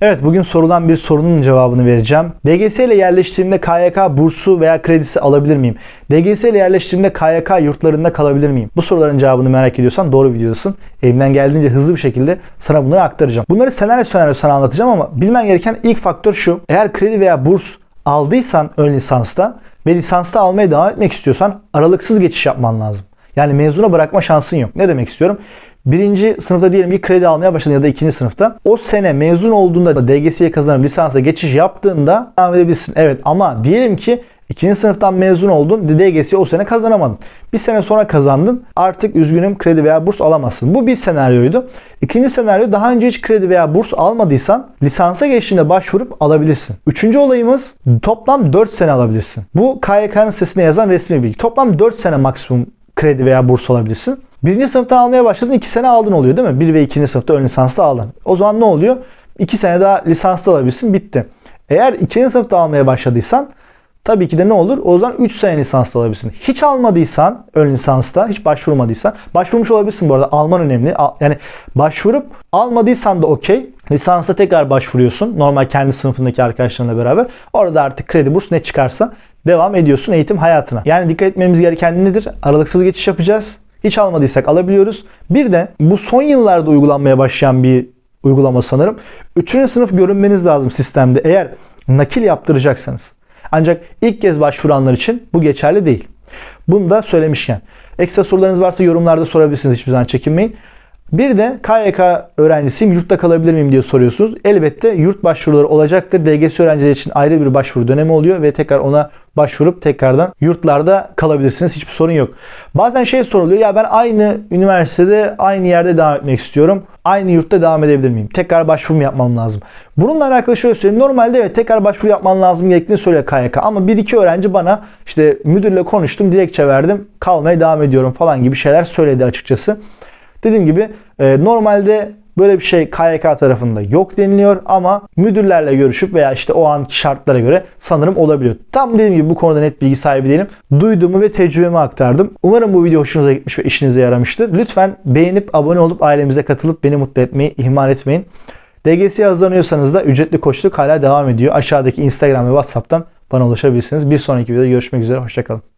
Evet bugün sorulan bir sorunun cevabını vereceğim. DGS ile yerleştiğimde KYK bursu veya kredisi alabilir miyim? DGS ile yerleştiğimde KYK yurtlarında kalabilir miyim? Bu soruların cevabını merak ediyorsan doğru videodasın. Elimden geldiğince hızlı bir şekilde sana bunları aktaracağım. Bunları senaryo senaryo sana anlatacağım ama bilmen gereken ilk faktör şu. Eğer kredi veya burs aldıysan ön lisansta ve lisansta almaya devam etmek istiyorsan aralıksız geçiş yapman lazım. Yani mezuna bırakma şansın yok. Ne demek istiyorum? Birinci sınıfta diyelim bir kredi almaya başladın ya da ikinci sınıfta. O sene mezun olduğunda DGS'ye kazanıp lisansa geçiş yaptığında devam edebilirsin. Evet ama diyelim ki ikinci sınıftan mezun oldun. DGS'yi o sene kazanamadın. Bir sene sonra kazandın. Artık üzgünüm kredi veya burs alamazsın. Bu bir senaryoydu. İkinci senaryo daha önce hiç kredi veya burs almadıysan lisansa geçtiğinde başvurup alabilirsin. Üçüncü olayımız toplam 4 sene alabilirsin. Bu KYK'nın sitesinde yazan resmi bilgi. Toplam 4 sene maksimum kredi veya burs alabilirsin. Birinci sınıfta almaya başladın 2 sene aldın oluyor değil mi? 1 ve 2. sınıfta ön lisanslı aldın. O zaman ne oluyor? 2 sene daha lisanslı alabilirsin bitti. Eğer 2. sınıfta almaya başladıysan tabii ki de ne olur? O zaman 3 sene lisanslı alabilirsin. Hiç almadıysan ön lisansta, hiç başvurmadıysan, başvurmuş olabilirsin bu arada. Alman önemli. Yani başvurup almadıysan da okey. Lisansa tekrar başvuruyorsun. Normal kendi sınıfındaki arkadaşlarınla beraber. Orada artık kredi burs ne çıkarsa devam ediyorsun eğitim hayatına. Yani dikkat etmemiz gereken nedir? Aralıksız geçiş yapacağız. Hiç almadıysak alabiliyoruz. Bir de bu son yıllarda uygulanmaya başlayan bir uygulama sanırım. Üçüncü sınıf görünmeniz lazım sistemde eğer nakil yaptıracaksanız. Ancak ilk kez başvuranlar için bu geçerli değil. Bunu da söylemişken. Ekstra sorularınız varsa yorumlarda sorabilirsiniz hiçbir zaman çekinmeyin. Bir de KYK öğrencisiyim, yurtta kalabilir miyim diye soruyorsunuz. Elbette yurt başvuruları olacaktır. DGS öğrencileri için ayrı bir başvuru dönemi oluyor ve tekrar ona başvurup tekrardan yurtlarda kalabilirsiniz. Hiçbir sorun yok. Bazen şey soruluyor. Ya ben aynı üniversitede, aynı yerde devam etmek istiyorum. Aynı yurtta devam edebilir miyim? Tekrar başvuru yapmam lazım? Bununla alakalı şöyle söyleyeyim. Normalde evet tekrar başvuru yapman lazım gerektiğini söylüyor KYK. Ama bir iki öğrenci bana işte müdürle konuştum, dilekçe verdim, kalmaya devam ediyorum falan gibi şeyler söyledi açıkçası. Dediğim gibi e, normalde böyle bir şey KYK tarafında yok deniliyor ama müdürlerle görüşüp veya işte o anki şartlara göre sanırım olabiliyor. Tam dediğim gibi bu konuda net bilgi sahibi değilim. Duyduğumu ve tecrübemi aktardım. Umarım bu video hoşunuza gitmiş ve işinize yaramıştır. Lütfen beğenip abone olup ailemize katılıp beni mutlu etmeyi ihmal etmeyin. DGS'ye hazırlanıyorsanız da ücretli koçluk hala devam ediyor. Aşağıdaki Instagram ve WhatsApp'tan bana ulaşabilirsiniz. Bir sonraki videoda görüşmek üzere. Hoşçakalın.